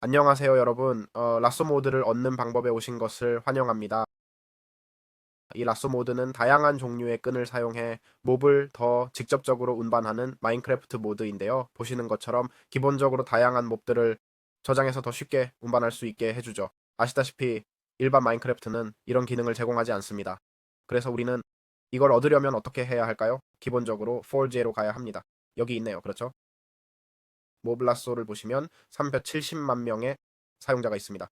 안녕하세요 여러분. 어, 라쏘 모드를 얻는 방법에 오신 것을 환영합니다. 이 라쏘 모드는 다양한 종류의 끈을 사용해 몹을 더 직접적으로 운반하는 마인크래프트 모드인데요. 보시는 것처럼 기본적으로 다양한 몹들을 저장해서 더 쉽게 운반할 수 있게 해주죠. 아시다시피 일반 마인크래프트는 이런 기능을 제공하지 않습니다. 그래서 우리는 이걸 얻으려면 어떻게 해야 할까요? 기본적으로 4G로 가야 합니다. 여기 있네요. 그렇죠? 모블라소를 보시면 370만 명의 사용자가 있습니다.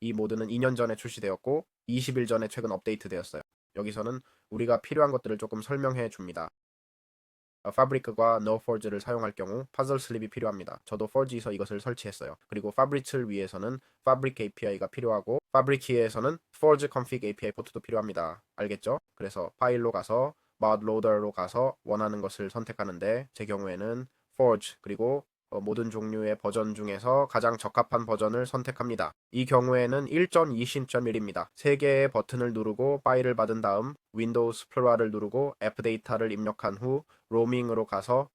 이 모드는 2년 전에 출시되었고 20일 전에 최근 업데이트되었어요. 여기서는 우리가 필요한 것들을 조금 설명해 줍니다. 어, 파브리크과 노포즈를 사용할 경우 파즐 슬립이 필요합니다. 저도 4G에서 이것을 설치했어요. 그리고 파브리츠를 위해서는 파브릭 API가 필요하고 파브리키에서는 forge config API 포트도 필요합니다. 알겠죠? 그래서 파일로 가서 mod loader로 가서 원하는 것을 선택하는데 제 경우에는 forge 그리고 어, 모든 종류의 버전 중에서 가장 적합한 버전을 선택합니다. 이 경우에는 1.20.1입니다. 3개의 버튼을 누르고 파일을 받은 다음 윈도우 스플라를 누르고 앱 데이터를 입력한 후 로밍으로 가서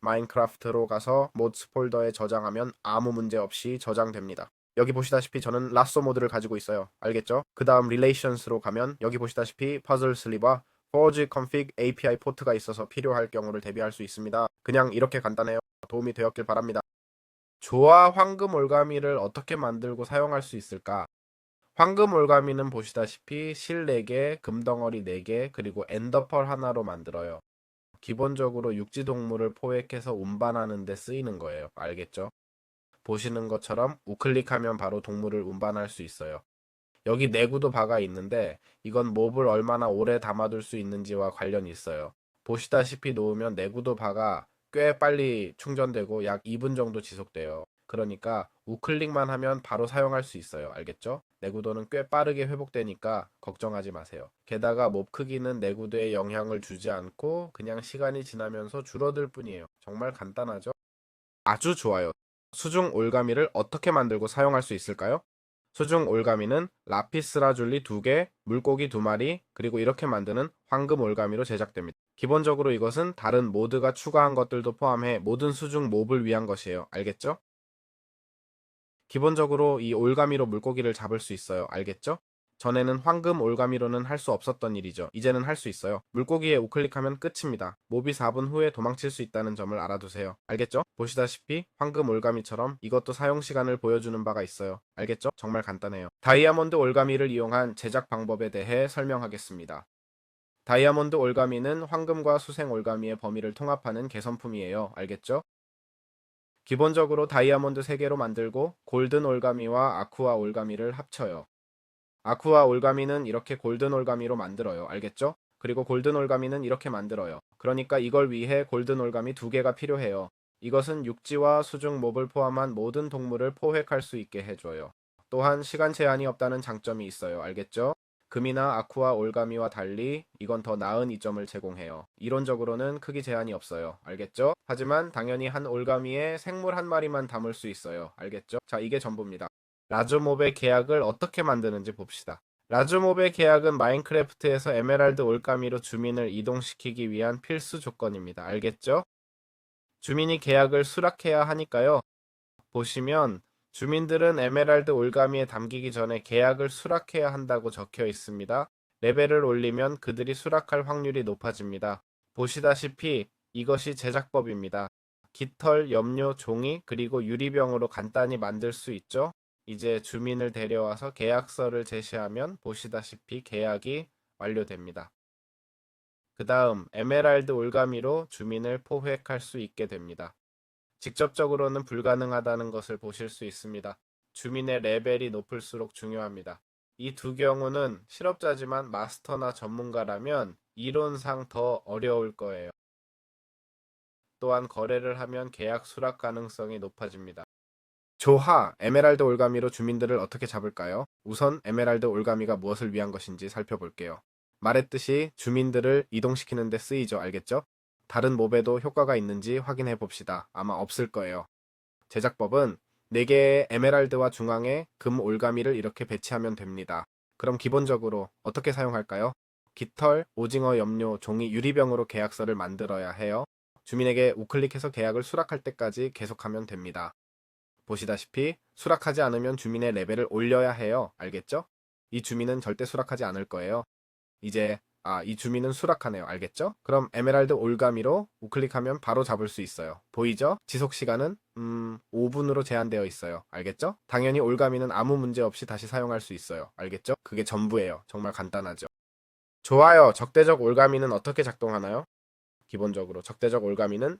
마인크래프트로 가서 모드스 폴더에 저장하면 아무 문제 없이 저장됩니다. 여기 보시다시피 저는 라쏘 모드를 가지고 있어요. 알겠죠? 그 다음 relations로 가면 여기 보시다시피 퍼즐 슬 forge config API 포트가 있어서 필요할 경우를 대비할 수 있습니다. 그냥 이렇게 간단해요. 도움이 되었길 바랍니다. 조화 황금 올가미를 어떻게 만들고 사용할 수 있을까? 황금 올가미는 보시다시피 실 4개, 금덩어리 4개, 그리고 엔더펄 하나로 만들어요. 기본적으로 육지 동물을 포획해서 운반하는 데 쓰이는 거예요. 알겠죠? 보시는 것처럼 우클릭하면 바로 동물을 운반할 수 있어요. 여기 내구도 바가 있는데 이건 몹을 얼마나 오래 담아둘 수 있는지와 관련이 있어요. 보시다시피 놓으면 내구도 바가 꽤 빨리 충전되고 약 2분 정도 지속돼요. 그러니까 우클릭만 하면 바로 사용할 수 있어요. 알겠죠? 내구도는 꽤 빠르게 회복되니까 걱정하지 마세요. 게다가 몹 크기는 내구도에 영향을 주지 않고 그냥 시간이 지나면서 줄어들 뿐이에요. 정말 간단하죠? 아주 좋아요. 수중 올가미를 어떻게 만들고 사용할 수 있을까요? 수중 올가미는 라피스라줄리 2개, 물고기 2마리, 그리고 이렇게 만드는 황금 올가미로 제작됩니다. 기본적으로 이것은 다른 모드가 추가한 것들도 포함해 모든 수중 몹을 위한 것이에요. 알겠죠? 기본적으로 이 올가미로 물고기를 잡을 수 있어요. 알겠죠? 전에는 황금 올가미로는 할 수 없었던 일이죠. 이제는 할 수 있어요. 물고기에 우클릭하면 끝입니다. 몹이 4분 후에 도망칠 수 있다는 점을 알아두세요. 알겠죠? 보시다시피 황금 올가미처럼 이것도 사용 시간을 보여주는 바가 있어요. 알겠죠? 정말 간단해요. 다이아몬드 올가미를 이용한 제작 방법에 대해 설명하겠습니다. 다이아몬드 올가미는 황금과 수생 올가미의 범위를 통합하는 개선품이에요. 알겠죠? 기본적으로 다이아몬드 3개로 만들고 골든 올가미와 아쿠아 올가미를 합쳐요. 아쿠아 올가미는 이렇게 골든 올가미로 만들어요. 알겠죠? 그리고 골든 올가미는 이렇게 만들어요. 그러니까 이걸 위해 골든 올가미 두 개가 필요해요. 이것은 육지와 수중 몹을 포함한 모든 동물을 포획할 수 있게 해줘요. 또한 시간 제한이 없다는 장점이 있어요. 알겠죠? 금이나 아쿠아 올가미와 달리 이건 더 나은 이점을 제공해요. 이론적으로는 크기 제한이 없어요. 알겠죠? 하지만 당연히 한 올가미에 생물 한 마리만 담을 수 있어요. 알겠죠? 자, 이게 전부입니다. 라즈몹의 계약을 어떻게 만드는지 봅시다. 라즈몹의 계약은 마인크래프트에서 에메랄드 올가미로 주민을 이동시키기 위한 필수 조건입니다. 알겠죠? 주민이 계약을 수락해야 하니까요. 보시면 주민들은 에메랄드 올가미에 담기기 전에 계약을 수락해야 한다고 적혀 있습니다. 레벨을 올리면 그들이 수락할 확률이 높아집니다. 보시다시피 이것이 제작법입니다. 깃털, 염료, 종이, 그리고 유리병으로 간단히 만들 수 있죠. 이제 주민을 데려와서 계약서를 제시하면 보시다시피 계약이 완료됩니다. 그 다음 에메랄드 올가미로 주민을 포획할 수 있게 됩니다. 직접적으로는 불가능하다는 것을 보실 수 있습니다. 주민의 레벨이 높을수록 중요합니다. 이 두 경우는 실업자지만 마스터나 전문가라면 이론상 더 어려울 거예요. 또한 거래를 하면 계약 수락 가능성이 높아집니다. 조하, 에메랄드 올가미로 주민들을 어떻게 잡을까요? 우선 에메랄드 올가미가 무엇을 위한 것인지 살펴볼게요. 말했듯이 주민들을 이동시키는 데 쓰이죠. 알겠죠? 다른 몹에도 효과가 있는지 확인해 봅시다. 아마 없을 거예요. 제작법은 4개의 에메랄드와 중앙에 금 올가미를 이렇게 배치하면 됩니다. 그럼 기본적으로 어떻게 사용할까요? 깃털, 오징어 염료, 종이, 유리병으로 계약서를 만들어야 해요. 주민에게 우클릭해서 계약을 수락할 때까지 계속하면 됩니다. 보시다시피 수락하지 않으면 주민의 레벨을 올려야 해요. 알겠죠? 이 주민은 절대 수락하지 않을 거예요. 이제 아, 이 주민은 수락하네요. 알겠죠? 그럼 에메랄드 올가미로 우클릭하면 바로 잡을 수 있어요. 보이죠? 지속 시간은 음, 5분으로 제한되어 있어요. 알겠죠? 당연히 올가미는 아무 문제 없이 다시 사용할 수 있어요. 알겠죠? 그게 전부예요. 정말 간단하죠. 좋아요. 적대적 올가미는 어떻게 작동하나요? 기본적으로 적대적 올가미는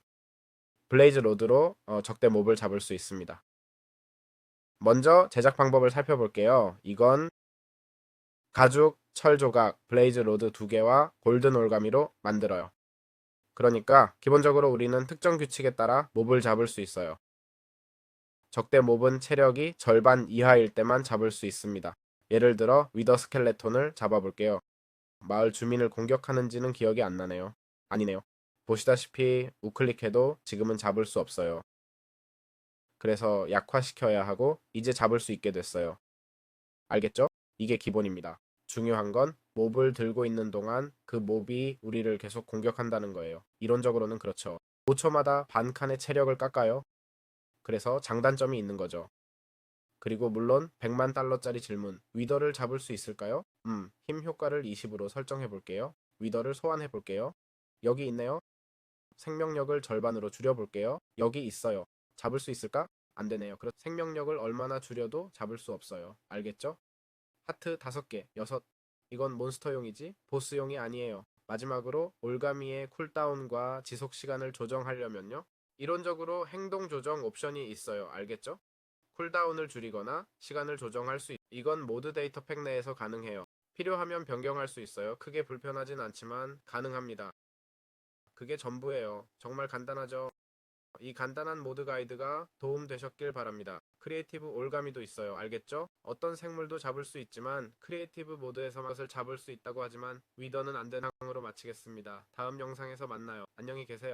블레이즈 로드로 어, 적대 몹을 잡을 수 있습니다. 먼저 제작 방법을 살펴볼게요. 이건 가죽, 철 조각, 블레이즈 로드 두 개와 골든 올가미로 만들어요. 그러니까 기본적으로 우리는 특정 규칙에 따라 몹을 잡을 수 있어요. 적대 몹은 체력이 절반 이하일 때만 잡을 수 있습니다. 예를 들어 위더 스켈레톤을 잡아볼게요. 마을 주민을 공격하는지는 기억이 안 나네요. 아니네요. 보시다시피 우클릭해도 지금은 잡을 수 없어요. 그래서 약화시켜야 하고 이제 잡을 수 있게 됐어요. 알겠죠? 이게 기본입니다. 중요한 건 몹을 들고 있는 동안 그 몹이 우리를 계속 공격한다는 거예요. 이론적으로는 그렇죠. 5초마다 반 칸의 체력을 깎아요. 그래서 장단점이 있는 거죠. 그리고 물론 100만 달러짜리 질문. 위더를 잡을 수 있을까요? 음, 힘 효과를 20으로 설정해 볼게요. 위더를 소환해 볼게요. 여기 있네요. 생명력을 절반으로 줄여 볼게요. 여기 있어요. 잡을 수 있을까? 안 되네요. 그렇 생명력을 얼마나 줄여도 잡을 수 없어요. 알겠죠? 하트 5개, 6. 이건 몬스터용이지 보스용이 아니에요. 마지막으로 올가미의 쿨다운과 지속 시간을 조정하려면요. 이론적으로 행동 조정 옵션이 있어요. 알겠죠? 쿨다운을 줄이거나 시간을 조정할 수 있... 이건 모드 데이터 팩 내에서 가능해요. 필요하면 변경할 수 있어요. 크게 불편하진 않지만 가능합니다. 그게 전부예요. 정말 간단하죠? 이 간단한 모드 가이드가 도움 되셨길 바랍니다. 크리에이티브 올가미도 있어요. 알겠죠? 어떤 생물도 잡을 수 있지만 크리에이티브 모드에서 맛을 잡을 수 있다고 하지만 위더는 안 되는 상으로 마치겠습니다. 다음 영상에서 만나요. 안녕히 계세요.